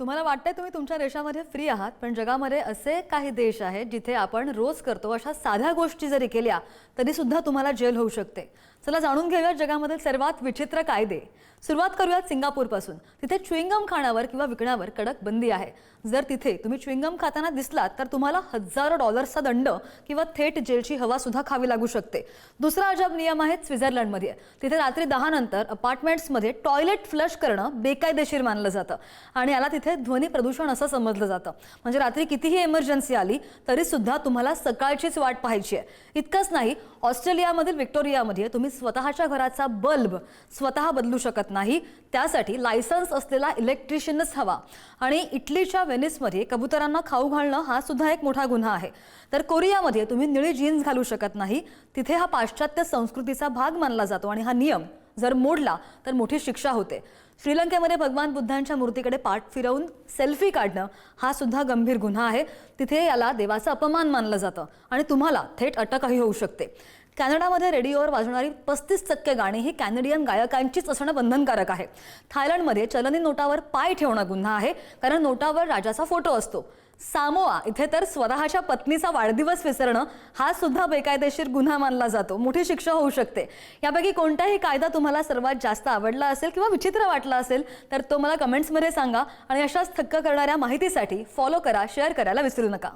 तुम्हाला वाटतंय तुम्ही तुमच्या देशामध्ये फ्री आहात पण जगामध्ये असे काही देश आहेत जिथे आपण रोज करतो अशा साध्या गोष्टी जरी केल्या तरी सुद्धा तुम्हाला जेल होऊ शकते. चला जाणून घेऊयात जगामधील सर्वात विचित्र कायदे. सुरुवात करूयात सिंगापूरपासून. तिथे च्युईंगम खाण्यावर किंवा विकण्यावर कडक बंदी आहे. जर तिथे तुम्ही च्युईंगम खाताना दिसलात तर तुम्हाला हजारो डॉलर्सचा दंड किंवा थेट जेलची हवा सुद्धा खावी लागू शकते. दुसरा अजब नियम आहे स्वित्झर्लंडमध्ये. तिथे रात्री दहा नंतर अपार्टमेंट्समध्ये टॉयलेट फ्लश करणं बेकायदेशीर मानलं जातं. आणि याला तिथे ध्वनी प्रदूषण असं समजलं जातं. म्हणजे रात्री कितीही इमर्जन्सी आली तरी सुद्धा तुम्हाला सकाळचीच वाट पाहायची आहे. इतकंच नाही ऑस्ट्रेलियामधील विक्टोरियामध्ये तुम्ही स्वतःच्या घराचा बल्ब स्वतः बदलू शकत नाही. त्यासाठी लायसन्स असलेला इलेक्ट्रिशियनच हवा. आणि इटलीच्या वेनिसमध्ये कबुतरांना खाऊ घालणं हा सुद्धा एक मोठा गुन्हा आहे. तर कोरियामध्ये तुम्ही निळी जीन्स घालू शकत नाही. तिथे हा पाश्चात्य संस्कृतीचा भाग मानला जातो आणि हा नियम जर मोडला तर मोठी शिक्षा होते. श्रीलंकेमध्ये भगवान बुद्धांच्या मूर्तीकडे पाठ फिरवून सेल्फी काढणं हा सुद्धा गंभीर गुन्हा आहे. तिथे याला देवाचा अपमान मानलं जातं आणि तुम्हाला थेट अटकही होऊ शकते. कॅनडामध्ये रेडिओवर वाजणारी पस्तीस टक्के गाणी ही कॅनेडियन गायकांचीच असणं बंधनकारक आहे. थायलंडमध्ये चलनी नोटावर पाय ठेवणं गुन्हा आहे कारण नोटावर राजाचा फोटो असतो. सामोआ इथे तर स्वतःच्या पत्नीचा वाढदिवस विसरणं हा सुद्धा बेकायदेशीर गुन्हा मानला जातो. मोठी शिक्षा होऊ शकते. यापैकी कोणताही कायदा तुम्हाला सर्वात जास्त आवडला असेल किंवा विचित्र वाटला असेल तर तो मला कमेंट्समध्ये सांगा आणि अशाच थक्क करणाऱ्या माहितीसाठी फॉलो करा शेअर करायला विसरू नका.